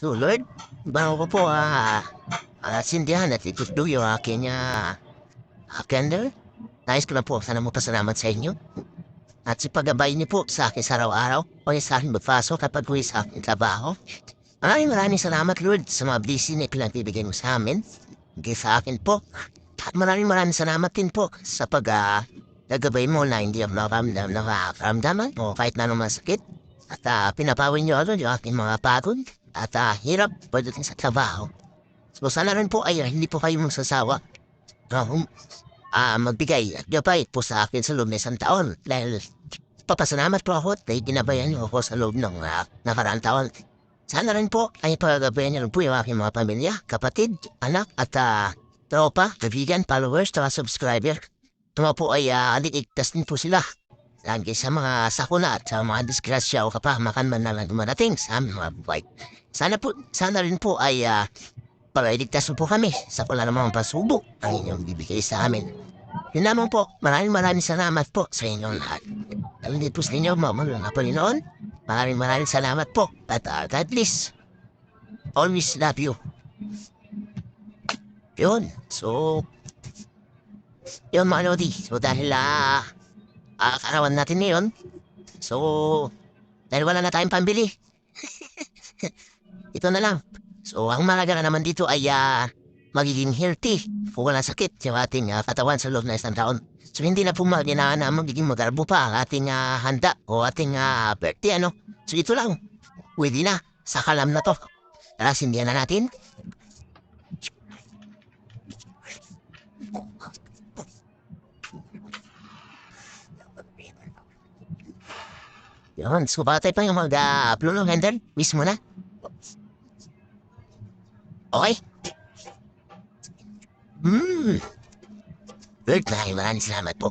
So Lord, bago ko po ah, uh, sindihan at itutuloy yung aking ah, uh, candle. Nais ko lang po sana mo pasalamat sa inyo. At sa paggabay niyo po sa akin sa araw-araw o sa akin magpasok kapag uwi sa aking trabaho. Maraming maraming salamat Lord sa mga blessing na pinagbibigay mo sa amin. Hindi sa akin po. At maraming maraming salamat din po sa pag ah, gagabay mo na hindi ako nakaramdam, nakakaramdaman o kahit na anong masakit. At uh, pinapawin niyo ako yung aking mga pagod at ah, hirap pagdating sa trabaho. So sana rin po ay ah, hindi po kayo magsasawa. Um, ah magbigay at gabay po sa akin sa loob ng taon. Dahil papasalamat po ako at ginabayan niyo ako sa loob ng uh, nakaraang taon. Sana rin po ay paggabayan niyo po yung aking mga pamilya, kapatid, anak at ah, tropa, kaibigan, followers, at subscriber. Tuma po ay uh, aligtas din po sila. Lagi sa mga sakuna at sa mga disgrasya o kapahamakan man na dumarating sa aming mga buhay. Sana po, sana rin po ay uh, pagailigtas mo po kami sa kung namang pasubok ang inyong bibigay sa amin. Yun naman po, maraming maraming salamat po sa inyong lahat. Alam din po sa inyo, mga mga Panginoon, maraming maraming salamat po. At uh, God bless. Always love you. Yun, so, yun mga Lodi. So dahil ah, ah, karawan natin ngayon, so, dahil wala na tayong pambili, ito na lang. So, ang malaga na naman dito ay ah, magiging healthy kung wala sakit yung ating ah, katawan sa loob ng isang taon. So, hindi na po na magiging magarbo pa ang ating ah, handa o ating ah, birthday, ano? So, ito lang. Pwede na. Sa kalam na to. Tara, sindihan na natin. Yun, so batay pa yung mag-upload ng render. Miss mo na. Okay. Hmm. Good, maraming maraming salamat po.